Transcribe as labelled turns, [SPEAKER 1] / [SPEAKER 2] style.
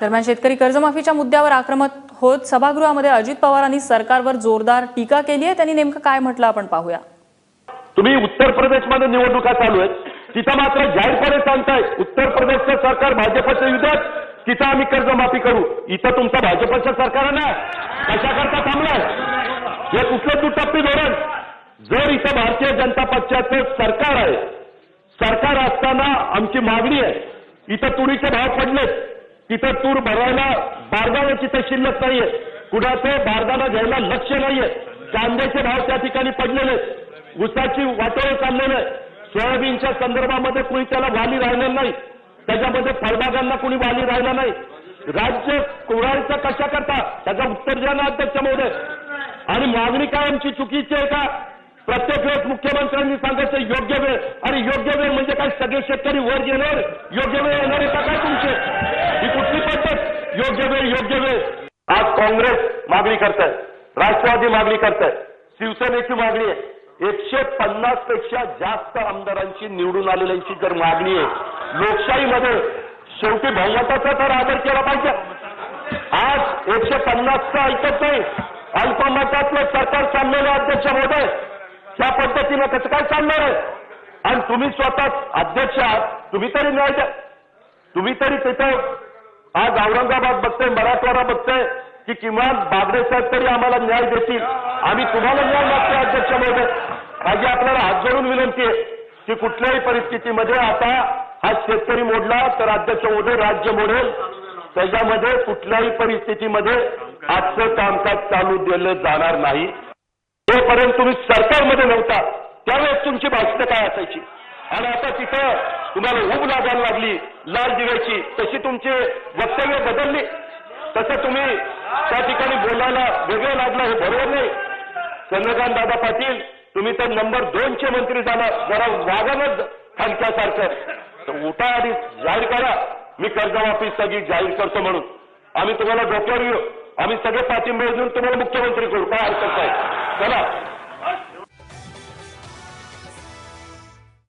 [SPEAKER 1] दरम्यान शेतकरी कर्जमाफीच्या मुद्द्यावर आक्रमक होत सभागृहामध्ये अजित पवारांनी सरकारवर जोरदार टीका केली आहे. त्यांनी नेमकं काय म्हटलं आपण पाहूया.
[SPEAKER 2] तुम्ही उत्तर प्रदेशमध्ये निवडणुका चालू आहेत. तिथं मात्र जाहीरपणे सांगताय उत्तर प्रदेशचं सरकार भाजपच्या युद्धात तिथं आम्ही कर्जमाफी करू. इथं तुमचं भाजपचं सरकार आहे ना कशाकरता थांबलाय? हे कुठलं दुटप्पी धोरण? जर इथं भारतीय जनता पक्षाचं सरकार आहे सरकार असताना आमची मागणी आहे. इथं तुरीचे भाव पडलेत. तिथं तूर भरायला बारदाना तिथं शिल्लक नाहीये. कुणाचं बारदाना घ्यायला लक्ष नाहीये. कांद्याचे भाव त्या ठिकाणी पडलेले उसाची वाटोळ चाललेलं सोयाबीनच्या संदर्भामध्ये कुणी त्याला वाली राहिलेलं नाही. त्याच्यामध्ये फळबागांना कुणी वाली राहिला नाही. राज्य कुणाचं कशा करता? त्याचं उत्तर द्या ना अध्यक्ष महोदय आणि मागणी काय आमची? चुकीची आहे का? प्रत्येक वेळेस मुख्यमंत्र्यांनी सांगायचं योग्य वेळ. आणि योग्य वेळ म्हणजे काय? सगळे शेतकरी वर गेल्यावर योग्य वेळ येणार आहे का काय तुमचे? योग्य वेळ योग्य वेळ. आज काँग्रेस मागणी करताय. राष्ट्रवादी मागणी करताय. शिवसेनेची मागणी आहे. एकशे पन्नासपेक्षा जास्त आमदारांची निवडून आलेल्यांची जर मागणी आहे लोकशाहीमध्ये शेवटी बहुमताचा तर आदर केला पाहिजे. आज एकशे पन्नासचं ऐकत नाही. अल्पमतातलं सरकार चाललेलं अध्यक्ष महोदय. त्या पद्धतीनं कसं काय चालणार आहे? आणि तुम्ही स्वतः अध्यक्ष आहात तुम्ही तरी न्याय द्या तुम्ही तरी तिथं आज औरंगाबाद बघतोय मराठवाडा बघतोय की किमान बागडे साहेब तरी आम्हाला न्याय देतील. आम्ही तुम्हाला न्याय मागतो अध्यक्ष महोदय. माझी आपल्याला हात जोडून विनंती आहे की कुठल्याही परिस्थितीमध्ये आता हा शेतकरी मोडला तर अध्यक्ष महोदय राज्य मोडेल. त्याच्यामध्ये कुठल्याही परिस्थितीमध्ये आजचं कामकाज चालू दिलं जाणार नाही. जोपर्यंत तुम्ही सरकारमध्ये नव्हता त्यावेळेस तुमची भाषणं काय असायची? आणि आता तिथं तुम्हाला उब लागायला लागली लाल दिव्याची. तशी तुमचे वक्तव्य बदलली. तसं तुम्ही त्या ठिकाणी बोलायला वेगळं लागलं हे बरोबर नाही. चंद्रकांत दादा पाटील तुम्ही तर नंबर दोनचे मंत्री झाला. जरा वागानच हलक्यासारखं तर उठा आधी जाहीर करा. मी कर्जमाफी सगळी जाहीर करतो म्हणून. आम्ही तुम्हाला डोक्यावर येऊ आम्ही सगळे पाठिंबे देऊन तुम्हाला मुख्यमंत्री करू. काय हरकत नाही. चला.